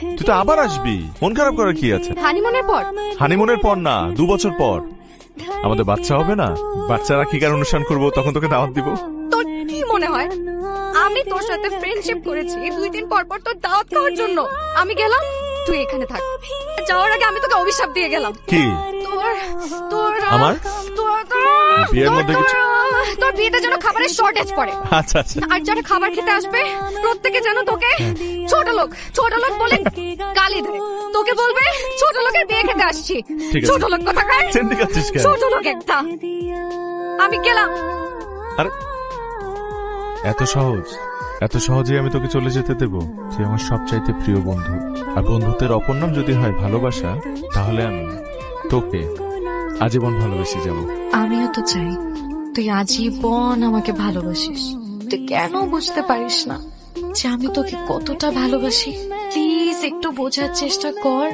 তুই তো আবার আসবি। মন খারাপ করার কি আছে? হানিমুনের পর? হানিমুনের পর না দু বছর পর। আমাদের বাচ্চা হবে না। বাচ্চা রাখিকার অনুষ্ঠান করব তখন তোকে দাওয়াত দিব। তোর কি মনে হয়? আমি তোর সাথে ফ্রেন্ডশিপ করেছি দুই দিন পর পর তোর দাওয়াত খাওয়ার জন্য। আমি গেলাম তুই এখানে থাক। যাওয়ার আগে আমি তোকে অভিশাপ দিয়ে গেলাম। কি? তোর তোর আমার? তোর- বিয়ের মধ্যে কিছু- তোর বিয়েতে যেন খাবারের শর্টেজ পড়ে। আচ্ছা আচ্ছা। আর যারা খাবার খেতে আসবে প্রত্যেকে যেন তোকে ছোট লোক ছোট লোক বলে গালি দেয়। তোকে বলবে ছোট লোকের বিয়ে খেতে আসছি। ঠিক আছে। ছোট লোক কথা খায় কেন? ছোট লোক একটা। আমি গেলাম। আরে এত সহজ এত সহজে আমি তোকে চলে যেতে দেব। তুই আমার সবচাইতে প্রিয় বন্ধু। আর বন্ধুত্বের অপর নাম যদি হয় ভালোবাসা তাহলে আমি তোকে আজীবন ভালোবেসে যাব। আমিও তো চাই। তুই আজীবন আমাকে ভালোবাসিস। তুই কেন বুঝতে পারিস না যে আমি তোকে কতটা ভালোবাসি? প্লিজ একটু বোঝার চেষ্টা কর।